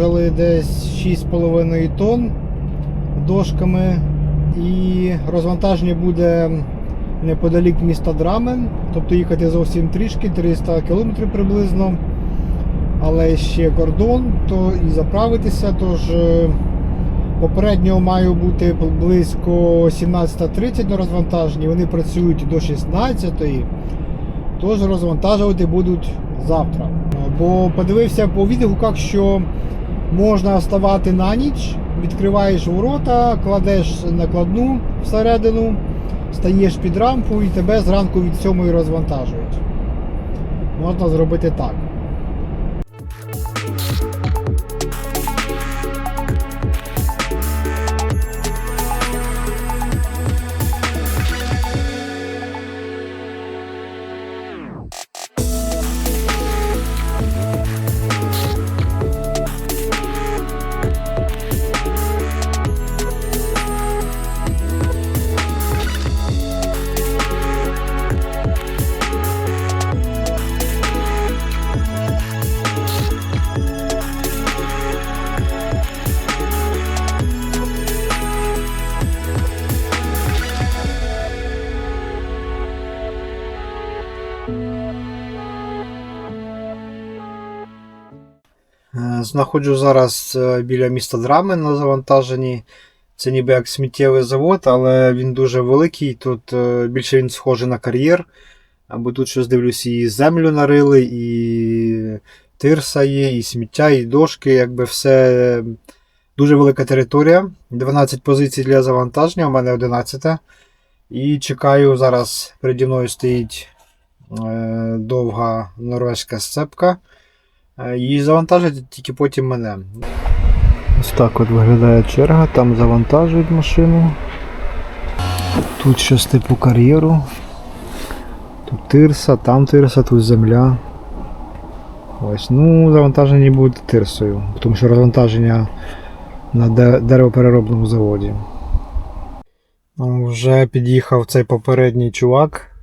Розвантажили десь 6,5 тонн дошками. І розвантаження буде неподалік міста Драмен, тобто їхати зовсім трішки, 300 км приблизно. Але ще кордон, то і заправитися. Тож е, попередньо маю бути близько 17.30 на розвантаженні. Вони працюють до 16.00. Тож розвантажувати будуть завтра. Бо подивився по відгуках, що можна вставати на ніч, відкриваєш ворота, кладеш накладну всередину, стаєш під рампу і тебе зранку від 7 розвантажують. Можна зробити так. Знаходжу зараз е, біля міста Драмен на завантаженні. Це ніби як сміттєвий завод, але він дуже великий. Тут е, більше він схожий на кар'єр. Або тут щось дивлюсь, і землю нарили, і тирса є, і сміття, і дошки. Якби все дуже велика територія. 12 позицій для завантаження, у мене 11. І чекаю, зараз переді мною стоїть е, довга норвезька сцепка. Е, Її завантажать тільки потім мене. Ось так от виглядає черга, там завантажують машину. Тут щось типу кар'єру. Тут тирса, там тирса, тут земля. Ось, ну, завантажені будуть тирсою, тому що розвантаження на деревопереробному заводі. Ну, Вже під'їхав цей попередній чувак.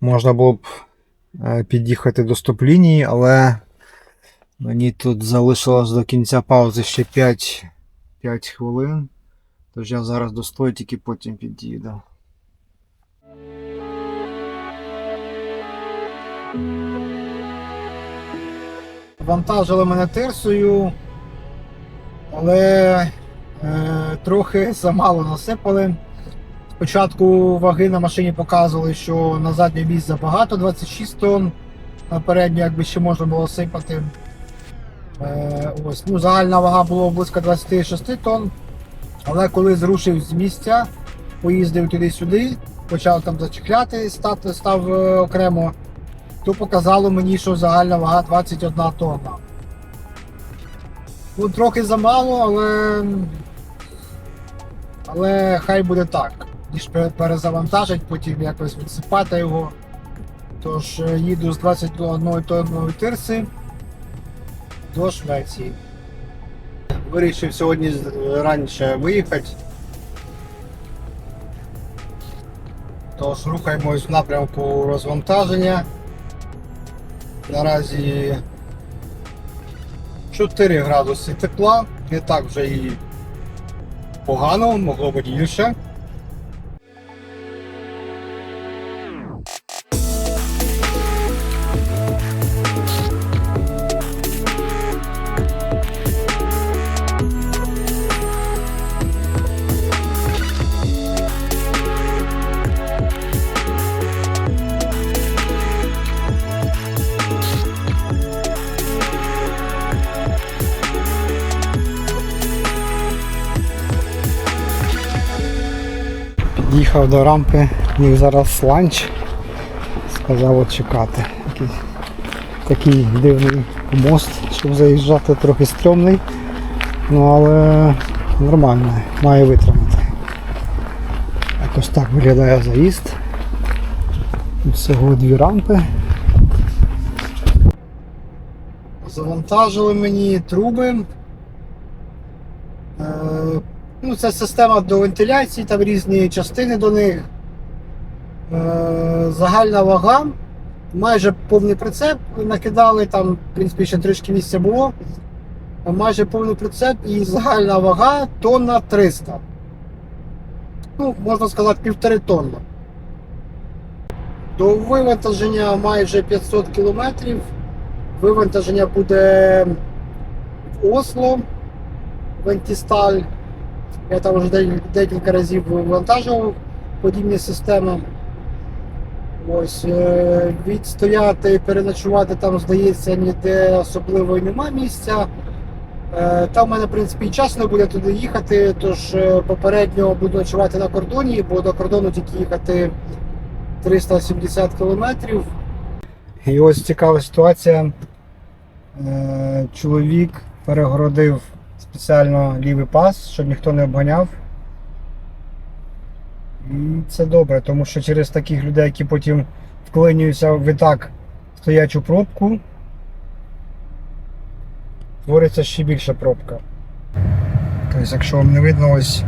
Можна було б е, під'їхати до стоп-лінії, але Мені тут залишилось до кінця паузи ще 5, 5 хвилин. Тож я зараз достою, тільки потім під'їду. Вантажили мене тирсою, але е, трохи замало насипали. Спочатку ваги на машині показували, що на заднє місце забагато, 26 тонн, на переднє якби ще можна було сипати. Е, ось, ну, загальна вага була близько 26 тонн. Але коли зрушив з місця, поїздив туди-сюди, почав там зачехляти, стати, став е, окремо, то показало мені, що загальна вага 21 тонна. Ну, трохи замало, але. Але хай буде так. Ніж перезавантажить, потім якось відсипати його. Тож е, їду з 21 тонною тирси до Швеції. Вирішив сьогодні раніше виїхати. Тож рухаємось в напрямку розвантаження. Наразі 4 градуси тепла, не так вже і погано, могло бути гірше. Під'їхав до рампи, міг зараз ланч. Сказав чекати. Такий, такий дивний мост, щоб заїжджати, трохи стрьомний. Ну але нормально, має витримати. Якось так виглядає заїзд. Всього дві рампи. Завантажили мені труби. Ну, це система до вентиляції, там різні частини до них. Е, загальна вага. Майже повний прицеп накидали, там, в принципі, ще трішки місця було. майже повний прицеп і загальна вага тонна 300. Ну, можна сказати, півтори тонни. До вивантаження майже 500 кілометрів. Вивантаження буде в Осло, в Антісталь. Я там вже декілька разів вивантажував подібні системи. Ось, е, відстояти, переночувати там, здається, ніде особливо нема місця. Е, Там в мене, в принципі, і час не буде туди їхати, тож е, попередньо буду ночувати на кордоні, бо до кордону тільки їхати 370 кілометрів. І ось цікава ситуація. Чоловік перегородив спеціально лівий пас, щоб ніхто не обганяв. І це добре, тому що через таких людей, які потім вклинюються в і так стоячу пробку, твориться ще більша пробка. Тобто, якщо вам не видно, ось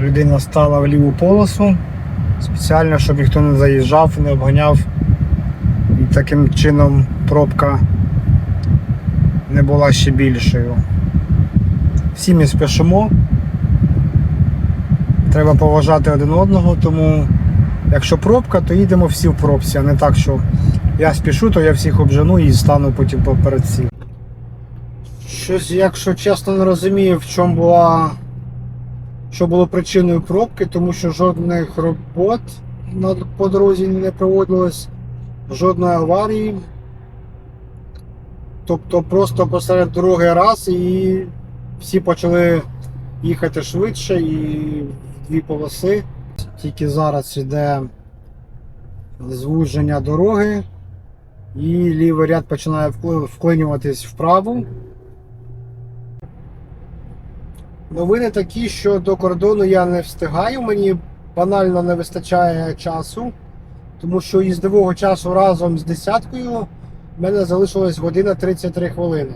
людина стала в ліву полосу, спеціально, щоб ніхто не заїжджав, не обганяв. І таким чином пробка не була ще більшою. Всі ми спішимо. Треба поважати один одного, тому якщо пробка, то їдемо всі в пробці, а не так, що я спішу, то я всіх обжену і стану потім поперед всіх. Щось, якщо чесно, не розумію, в чому була. Що було причиною пробки, тому що жодних робот по дорозі не проводилось, жодної аварії. Тобто просто посеред дороги раз і всі почали їхати швидше і в дві полоси. Тільки зараз йде звуження дороги, і лівий ряд починає вкли- вклинюватись вправо. Новини такі, що до кордону я не встигаю, мені банально не вистачає часу, тому що їздового часу разом з десяткою в мене залишилось година 33 хвилини.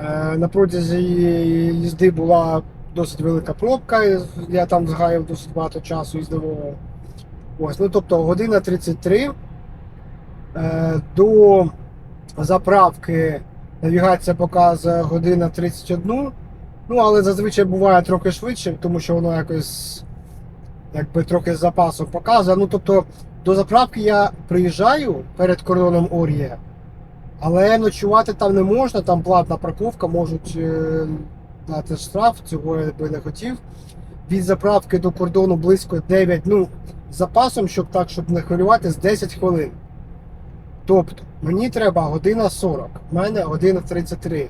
Е, На протязі їзди була досить велика пробка, я там згаяв досить багато часу їздового. Ось, ну тобто година 33. Е, До заправки навігація показує година 31. Ну, але зазвичай буває трохи швидше, тому що воно якось якби трохи з запасом показує. Ну, тобто, до заправки я приїжджаю перед кордоном Орія, але ночувати там не можна, там платна парковка, можуть е, дати штраф, цього я би не хотів. Від заправки до кордону близько 9, ну, запасом, щоб так, щоб не хвилювати, з 10 хвилин. Тобто, мені треба година 40, в мене година 33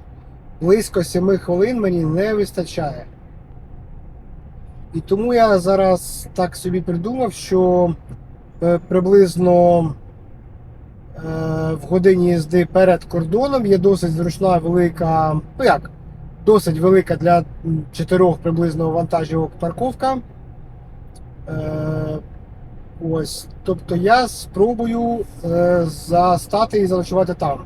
близько 7 хвилин мені не вистачає. І тому я зараз так собі придумав, що е, приблизно в годині їзди перед кордоном є досить зручна велика, ну як, досить велика для чотирьох приблизно вантажівок парковка. Е, ось, тобто я спробую е, застати і заночувати там.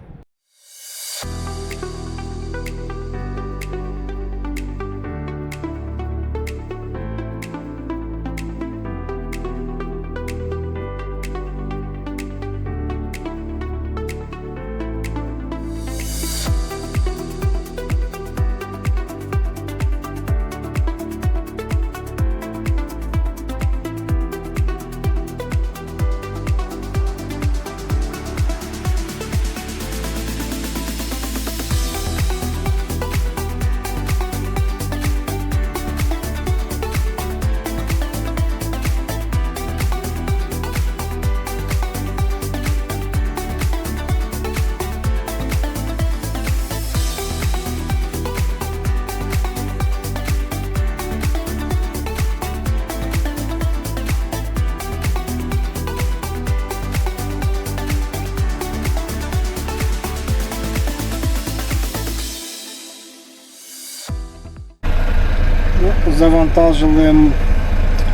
Завантажили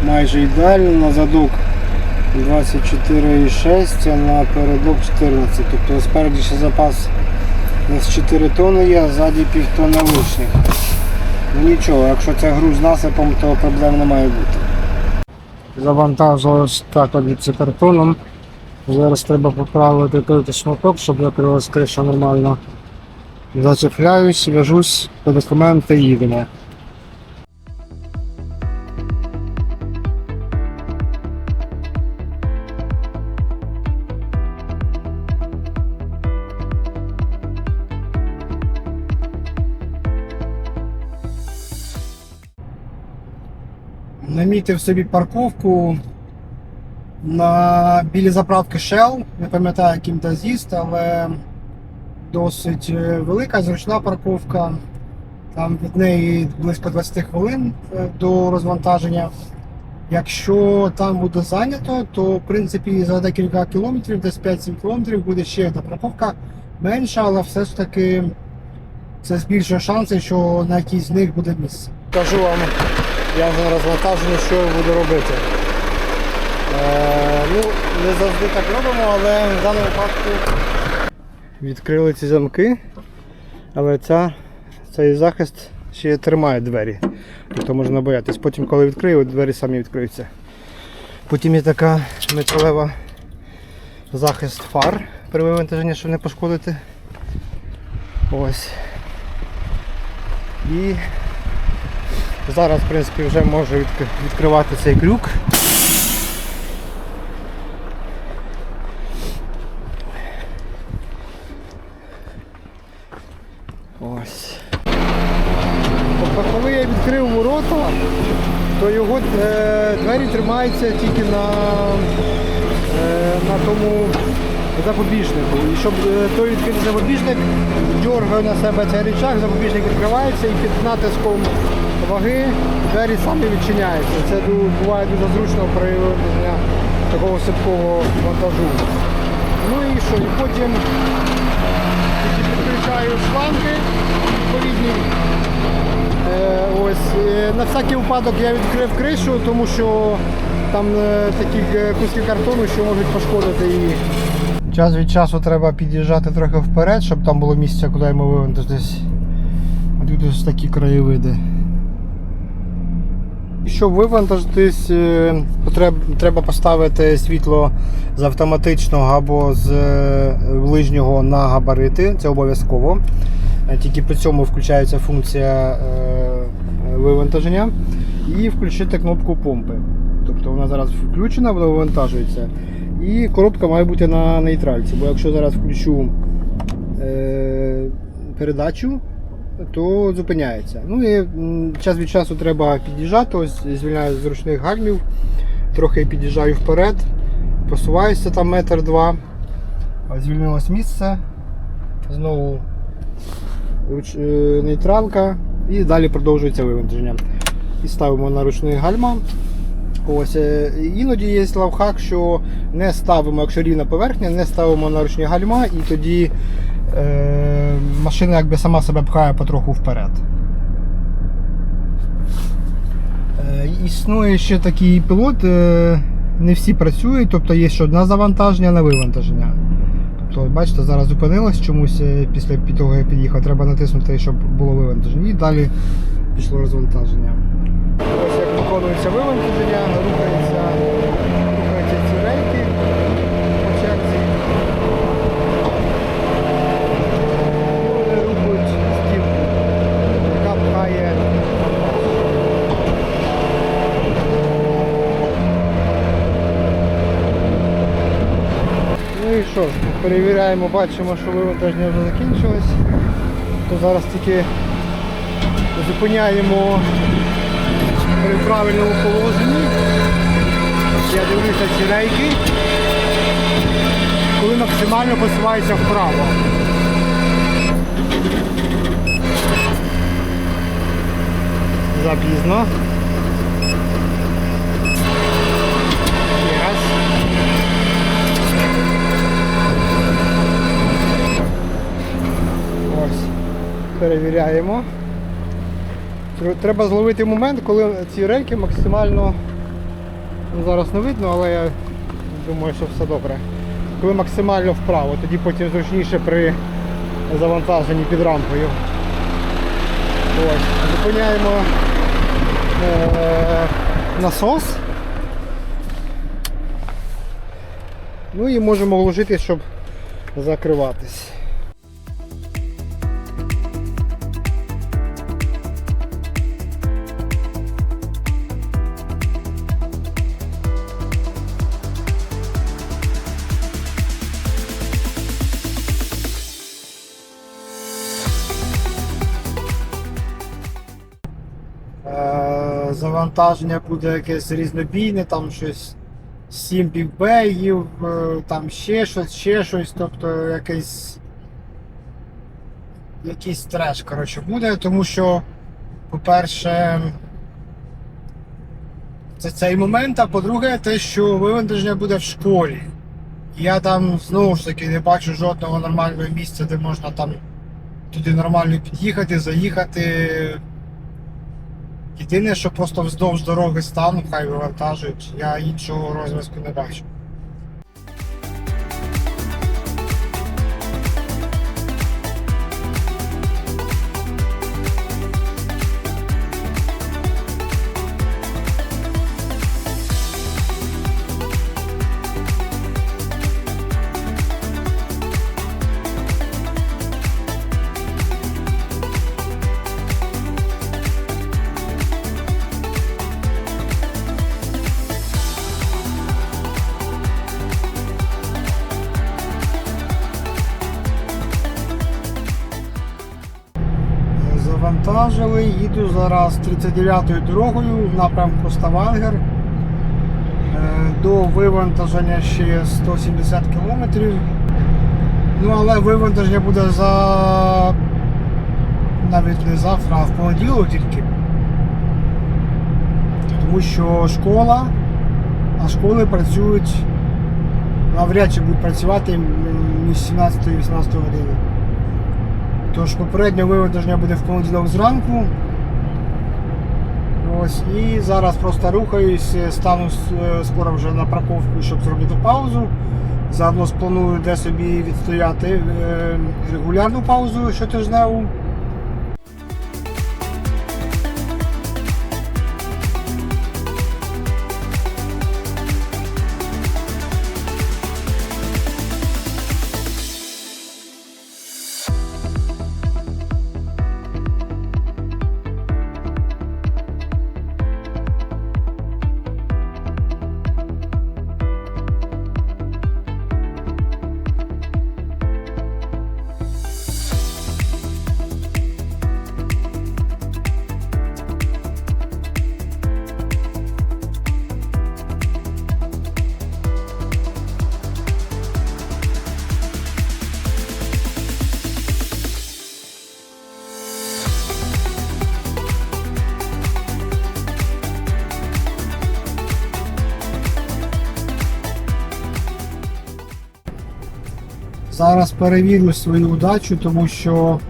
майже ідеально на задок 24,6, а на передок 14. Тобто спереді ще запас у нас 4 тони є, а ззаді півтони лишніх. Ну нічого, якщо це груз з насипом, то проблем не має бути. Завантажилось так от від Зараз треба поправити той шматок, щоб закрилась криша нормально. Зачепляюсь, в'яжусь по документи їдемо. Намітив собі парковку на білі заправки Shell. Не пам'ятаю, яким та з'їзд, але досить е, велика, зручна парковка. Там від неї близько 20 хвилин е, до розвантаження. Якщо там буде зайнято, то в принципі за декілька кілометрів, десь 5-7 кілометрів буде ще одна парковка менша, але все ж таки це збільшує шанси, що на якійсь з них буде місце. Кажу вам, я вже на розвантаженні, що я буду робити. Е, ну, не завжди так робимо, але в даному випадку відкрили ці замки, але ця, цей захист ще тримає двері. Тобто можна боятись. Потім, коли відкрию, двері самі відкриються. Потім є така металева захист фар при вивантаженні, щоб не пошкодити. Ось. І зараз, в принципі, вже можу відкривати цей крюк. Ось. Тобто, коли я відкрив ворота, то його е, двері тримаються тільки на, е, на тому запобіжнику. І щоб е, той запобіжник дергає на себе цей рычаг, запобіжник відкривається і під натиском ваги двері самі відчиняються. Це буває дуже зручно при вивезення такого сипкого вантажу. Ну і що? І потім підключаю шланги відповідні. Е, ось, е, на всякий випадок я відкрив кришу, тому що там е, такі е, куски картону, що можуть пошкодити її. Час від часу треба під'їжджати трохи вперед, щоб там було місце, куди йому вивантажитись. Тут такі краєвиди. Щоб вивантажитись, е, треба поставити світло з автоматичного або з е, ближнього на габарити. Це обов'язково. Е, Тільки при цьому включається функція вивантаження. І включити кнопку помпи. Тобто вона зараз включена, вона вивантажується. І коробка має бути на нейтральці. Бо якщо зараз включу е, передачу, то зупиняється. Ну і час від часу треба під'їжджати, ось звільняю з ручних гальмів, трохи під'їжджаю вперед, посуваюся там метр два, Ось звільнилось місце, знову е, нейтралка і далі продовжується вивантаження. І ставимо на ручний гальма. Ось, е, іноді є лавхак, що не ставимо, якщо рівна поверхня, не ставимо на ручні гальма і тоді е, машина якби сама себе пхає потроху вперед. Е, існує ще такий пілот, е, не всі працюють, тобто є ще одне завантаження на вивантаження. Тобто, бачите, зараз зупинилось чомусь е, після того, як під'їхав, треба натиснути, щоб було вивантаження. І далі пішло розвантаження. Ось як виконується вивантаження, рухається, рухаються ці рейки по черзі. Вони рухають стінку, яка пхає. Ну і що ж, перевіряємо, бачимо, що вивантаження вже закінчилось. То зараз тільки зупиняємо при правильному положенні. Я дивлюся ці рейки, коли максимально посувається вправо. Запізно. Ще раз. Ось. Перевіряємо. Треба зловити момент, коли ці рейки максимально. Ну, зараз не видно, але я думаю, що все добре. Коли максимально вправо, тоді потім зручніше при завантаженні під рампою. Ось. Зупиняємо е- насос. Ну і можемо вложити, щоб закриватись. Завантаження буде якесь різнобійне, там щось 7 бігбегів, е, там ще щось, ще щось, тобто якийсь. Якийсь треш, коротше, буде, тому що, по-перше, це цей момент, а по-друге, те, що вивантаження буде в школі. Я там знову ж таки не бачу жодного нормального місця, де можна там туди нормально під'їхати, заїхати. Єдине, що просто вздовж дороги стану, хай вивантажують, я іншого розв'язку не бачу. Зараз 39-ю дорогою в напрямку Ставангер. Е, До вивантаження ще 170 кілометрів. Ну, але вивантаження буде за навіть не завтра, а в понеділок тільки. Тому що школа, а школи працюють навряд чи будуть працювати між 17 і 18 години. Тож попереднє вивантаження буде в понеділок зранку. Ось, і зараз просто рухаюсь, стану е, скоро вже на парковку, щоб зробити паузу. Заодно спланую, де собі відстояти е, регулярну паузу щотижневу. Зараз перевірю свою удачу, тому що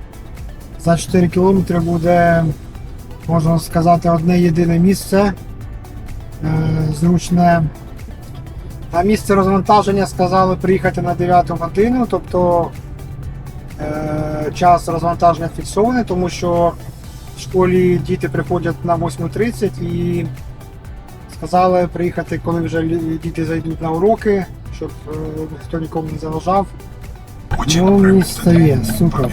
за 4 кілометри буде, можна сказати, одне єдине місце е, зручне. На місце розвантаження сказали приїхати на 9 годину, тобто е, час розвантаження фіксований, тому що в школі діти приходять на 8.30 і сказали приїхати, коли вже діти зайдуть на уроки, щоб е, ніхто нікому не заважав. Ну, не стоя, супер.